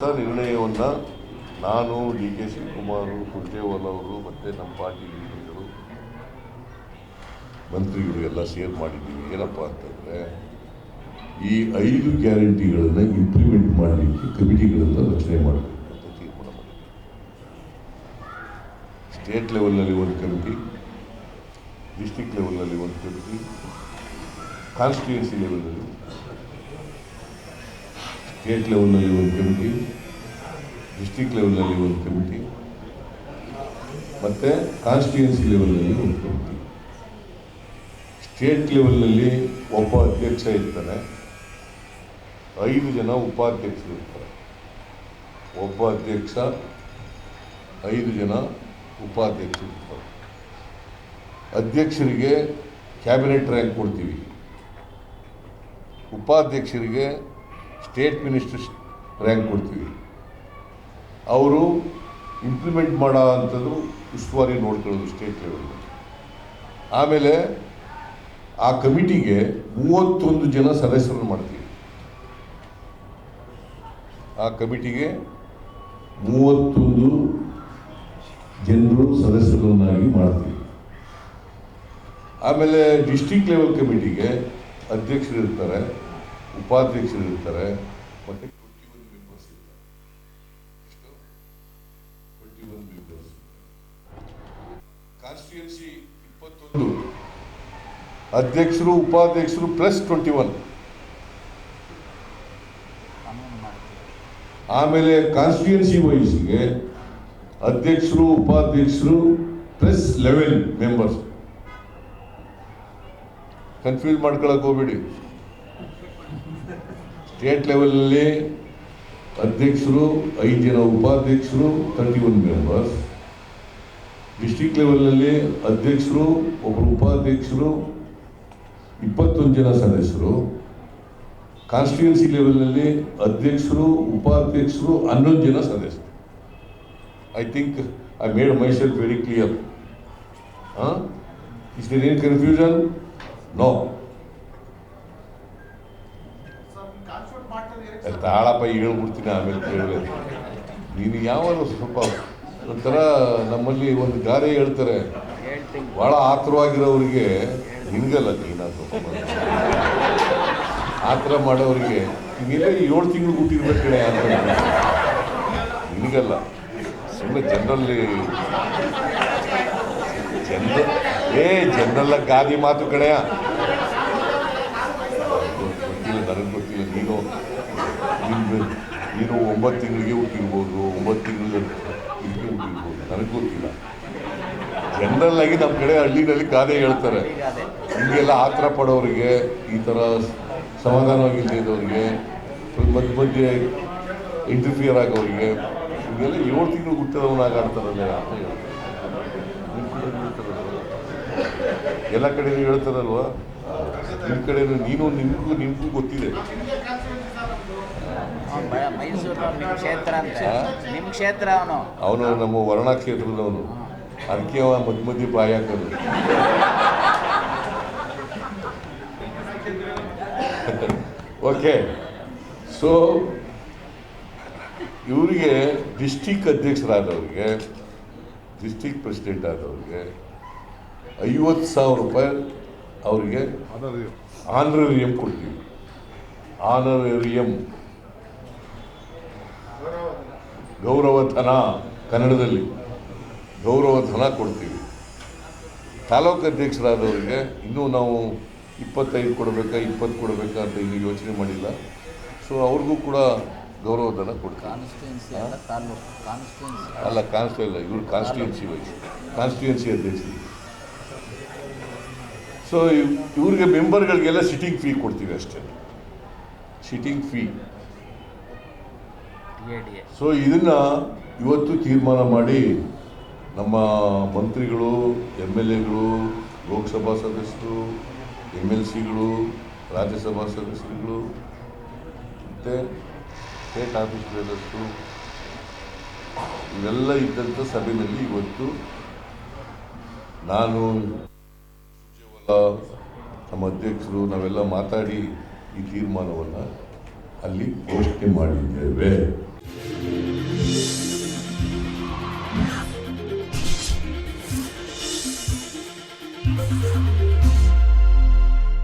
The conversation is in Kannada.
ನಿರ್ಣಯವನ್ನು ನಾನು ಡಿ ಕೆ ಶಿವಕುಮಾರ್ ಕುರ್ಜೇವಾಲ್ ಅವರು ಮತ್ತು ನಮ್ಮ ಪಾರ್ಟಿ ಲೀಡರ್ಗಳು, ಮಂತ್ರಿಗಳು ಎಲ್ಲ ಸೇರ್ ಮಾಡಿದ್ದೀವಿ. ಏನಪ್ಪ ಅಂತಂದರೆ ಈ ಐದು ಗ್ಯಾರಂಟಿಗಳನ್ನು ಇಂಪ್ಲಿಮೆಂಟ್ ಮಾಡಲಿಕ್ಕೆ ಕಮಿಟಿಗಳನ್ನು ರಚನೆ ಮಾಡಬೇಕು ಅಂತ ತೀರ್ಮಾನ ಸ್ಟೇಟ್ ಲೆವೆಲ್ನಲ್ಲಿ ಒಂದು ಕಮಿಟಿ ಡಿಸ್ಟಿಕ್ ಲೆವೆಲ್ನಲ್ಲಿ ಒಂದು ಕಮಿಟಿ ಕಾನ್ಸ್ಟಿಟ್ಯೂನ್ಸಿ ಲೆವೆಲ್ನಲ್ಲಿ ಸ್ಟೇಟ್ ಲೆವೆಲ್ನಲ್ಲಿ ಒಂದು ಕಮಿಟಿ ಡಿಸ್ಟಿಕ್ ಲೆವೆಲ್ನಲ್ಲಿ ಒಂದು ಕಮಿಟಿ ಮತ್ತು ಕಾನ್ಸ್ಟಿಟ್ಯೂನ್ಸಿ ಲೆವೆಲ್ನಲ್ಲಿ ಒಂದು ಕಮಿಟಿ ಸ್ಟೇಟ್ ಲೆವೆಲ್ನಲ್ಲಿ ಒಬ್ಬ ಅಧ್ಯಕ್ಷ ಇರ್ತಾನೆ, ಐದು ಜನ ಉಪಾಧ್ಯಕ್ಷರು ಇರ್ತಾರೆ. ಒಬ್ಬ ಅಧ್ಯಕ್ಷ, ಐದು ಜನ ಉಪಾಧ್ಯಕ್ಷರು ಇರ್ತಾರೆ. ಅಧ್ಯಕ್ಷರಿಗೆ ಕ್ಯಾಬಿನೆಟ್ ರ್ಯಾಂಕ್ ಕೊಡ್ತೀವಿ. ಉಪಾಧ್ಯಕ್ಷರಿಗೆ ಸ್ಟೇಟ್ ಮಿನಿಸ್ಟರ್ ರ್ಯಾಂಕ್ ಕೊಡ್ತೀವಿ. ಅವರು ಇಂಪ್ಲಿಮೆಂಟ್ ಮಾಡೋ ಅಂಥದ್ದು ಉಸ್ತುವಾರಿ ನೋಡ್ಕೊಳ್ಳೋದು ಸ್ಟೇಟ್ ಲೆವೆಲ್ ಆಮೇಲೆ ಆ ಕಮಿಟಿಗೆ ಮೂವತ್ತೊಂದು ಜನ ಸದಸ್ಯರನ್ನು ಮಾಡ್ತೀವಿ. ಆ ಕಮಿಟಿಗೆ ಮೂವತ್ತೊಂದು ಜನರು ಸದಸ್ಯರನ್ನಾಗಿ ಮಾಡ್ತೀವಿ. ಆಮೇಲೆ ಡಿಸ್ಟಿಕ್ ಲೆವೆಲ್ ಕಮಿಟಿಗೆ ಅಧ್ಯಕ್ಷರು ಇರ್ತಾರೆ ಉಪಾಧ್ಯಕ್ಷರು ಇರ್ತಾರೆ, ಮತ್ತು ಟ್ವೆಂಟಿ ಒನ್ ಮೆಂಬರ್ಸ್ ಇರ್ತಾರೆ. ಟ್ವೆಂಟಿ ಒನ್ ಮೆಂಬರ್ಸ್ ಕಾನ್ಸ್ಟಿಟ್ಯೂನ್ಸಿ ಇಪ್ಪತ್ತೊಂದು. ಅಧ್ಯಕ್ಷರು, ಉಪಾಧ್ಯಕ್ಷರು ಪ್ಲಸ್ ಟ್ವೆಂಟಿ ಒನ್ ಆಮೇಲೆ ಕಾನ್ಸ್ಟಿಟ್ಯೂನ್ಸಿ ವೈಸ್ಗೆ ಅಧ್ಯಕ್ಷರು, ಉಪಾಧ್ಯಕ್ಷರು ಪ್ಲಸ್ ಲೆವೆನ್ ಮೆಂಬರ್ಸ್ ಕನ್ಫ್ಯೂಸ್ ಮಾಡ್ಕೊಳಕ್ ಹೋಗ್ಬೇಡಿ. ಸ್ಟೇಟ್ ಲೆವೆಲಲ್ಲಿ ಅಧ್ಯಕ್ಷರು, ಐದು ಜನ ಉಪಾಧ್ಯಕ್ಷರು ತರ್ಟಿ ಒನ್ ಮೆಂಬರ್ಸ್ ಡಿಸ್ಟಿಕ್ ಲೆವೆಲ್ನಲ್ಲಿ ಅಧ್ಯಕ್ಷರು ಒಬ್ಬರು ಉಪಾಧ್ಯಕ್ಷರು, ಇಪ್ಪತ್ತೊಂದು ಜನ ಸದಸ್ಯರು. ಕಾನ್ಸ್ಟಿಟ್ಯೂನ್ಸಿ ಲೆವೆಲ್ನಲ್ಲಿ ಅಧ್ಯಕ್ಷರು, ಉಪಾಧ್ಯಕ್ಷರು, ಹನ್ನೊಂದು ಜನ ಸದಸ್ಯರು. I think I made myself very clear is there any confusion no ತಾಳಪ್ಪ ಹೇಳ್ಬಿಡ್ತೀನಿ ಆಮೇಲೆ ಕೇಳಬೇಕು ನೀನು ಯಾವಾಗ ಸ್ವಲ್ಪ ಒಂಥರ ನಮ್ಮಲ್ಲಿ ಒಂದು ಗಾರೆ ಹೇಳ್ತಾರೆ, ಭಾಳ ಆತುರವಾಗಿರೋರಿಗೆ ನಿನಗಲ್ಲ ನೀನು ಸ್ವಲ್ಪ ಆತರ ಮಾಡೋರಿಗೆ ನೀನೆಲ್ಲ ಏಳು ತಿಂಗಳು ಹುಟ್ಟಿರ್ಬೇಕು ಕಡೆ ಅಂತ ನಿನಗಲ್ಲ. ಸುಮ್ಮನೆ ಜನರಲ್ಲಿ ಜನ ಏ, ಜನರಲ್ಲ ಗಾದಿ ಮಾತು ಕಡೆಯ ಗೊತ್ತಿಲ್ಲ ನನಗೆ ಗೊತ್ತಿಲ್ಲ ನೀನು ನೀನು ನೀನು ಒಂಬತ್ತು ತಿಂಗಳಿಗೆ ಹುಟ್ಟಿರ್ಬೋದು ಒಂಬತ್ತು ತಿಂಗಳಿಗೆ ಇದಕ್ಕೆ ಹುಟ್ಟಿರ್ಬೋದು ನನಗೆ ಗೊತ್ತಿಲ್ಲ. ಜನರಲ್ ಆಗಿ ನಮ್ಮ ಕಡೆ ಹಳ್ಳಿನಲ್ಲಿ ಗಾದೆ ಹೇಳ್ತಾರೆ. ಹಿಂಗೆಲ್ಲ ಆತರ ಪಡೋರಿಗೆ ಈ ಥರ ಸಮಾಧಾನವಾಗಿದ್ದವ್ರಿಗೆ ಮಧ್ಯ ಮಧ್ಯೆ ಇಂಟರ್ಫಿಯರ್ ಆಗೋರಿಗೆ, ಹಿಂಗೆಲ್ಲ ಏಳು ತಿಂಗಳು ಹುಟ್ಟಿದವನಾಗ ಆಡ್ತಾರಲ್ಲ ಅಂತ ಹೇಳ್ತಾರೆ? ಎಲ್ಲ ಕಡೆನೂ ಹೇಳ್ತಾರಲ್ವ? ನಿಮ್ಮ ಕಡೆನೂ, ನೀನು, ನಿಮಗೂ ನಿಮಗೂ ಗೊತ್ತಿದೆ. ಮೈಸೂರು ನಿಮ್ಮ ಕ್ಷೇತ್ರ ಅಂತ ನಿಮ್ಮ ಕ್ಷೇತ್ರ ಅವನು. ಅವನು ನಮ್ಮ ವರ್ಣ ಕ್ಷೇತ್ರದವನು ಅದಕ್ಕೆ ಅವ ಮಧ್ಯ ಮಧ್ಯ ಬಾಯಿ ಹಾಕೋದು ಓಕೆ. ಸೊ ಇವರಿಗೆ ಡಿಸ್ಟಿಕ್ ಅಧ್ಯಕ್ಷರಾದವ್ರಿಗೆ ಡಿಸ್ಟಿಕ್ ಪ್ರೆಸಿಡೆಂಟ್ ಆದವ್ರಿಗೆ ಐವತ್ತು ಸಾವಿರ ರೂಪಾಯಿ ಅವರಿಗೆ ಆನರರಿಯಂ ಕೊಡ್ತೀವಿ. ಆನರೇರಿಯಂ ಗೌರವಧನ ಕನ್ನಡದಲ್ಲಿ ಗೌರವಧನ ಕೊಡ್ತೀವಿ. ತಾಲೂಕು ಅಧ್ಯಕ್ಷರಾದವರಿಗೆ ಇನ್ನೂ ನಾವು ಇಪ್ಪತ್ತೈದು ಕೊಡಬೇಕಾ ಇಪ್ಪತ್ತು ಕೊಡಬೇಕಾ ಅಂತ ಇನ್ನೂ ಯೋಚನೆ ಮಾಡಿಲ್ಲ. ಸೊ ಅವ್ರಿಗೂ ಕೂಡ ಗೌರವಧನ ಕೊಡ್ತೀವಿ. ಅಲ್ಲ ತಾಲೂಕು ಅಲ್ಲ ಇವರು ಕಾನ್ಸ್ಟಿಟ್ಯೂನ್ಸಿ ವೈಸ್. ಕಾನ್ಸ್ಟಿಟ್ಯೂನ್ಸಿ ಅಧ್ಯಕ್ಷರು. ಸೊ ಇವ್ರಿಗೆ ಮೆಂಬರ್ಗಳಿಗೆಲ್ಲ ಸಿಟ್ಟಿಂಗ್ ಫೀ ಕೊಡ್ತೀವಿ ಅಷ್ಟೇ. ಸಿಟ್ಟಿಂಗ್ ಫೀ ಸೊ ಇದನ್ನು ಇವತ್ತು ತೀರ್ಮಾನ ಮಾಡಿ ನಮ್ಮ ಮಂತ್ರಿಗಳು ಎಂ ಎಲ್ ಎಗಳು, ಲೋಕಸಭಾ ಸದಸ್ಯರು ಎಂ ಎಲ್ ಸಿಗಳು, ರಾಜ್ಯಸಭಾ ಸದಸ್ಯರುಗಳು, ಮತ್ತು ಸ್ಟೇಟ್ ಆಫೀಸ್ ಸದಸ್ಯರು ಇವೆಲ್ಲ ಇದ್ದಂಥ ಸಭೆಯಲ್ಲಿ ಇವತ್ತು ನಾನು ನಮ್ಮ ಅಧ್ಯಕ್ಷರು, ನಾವೆಲ್ಲ ಮಾತಾಡಿ ಈ ತೀರ್ಮಾನವನ್ನು ಅಲ್ಲಿ ಘೋಷಣೆ ಮಾಡಿದ್ದೇವೆ.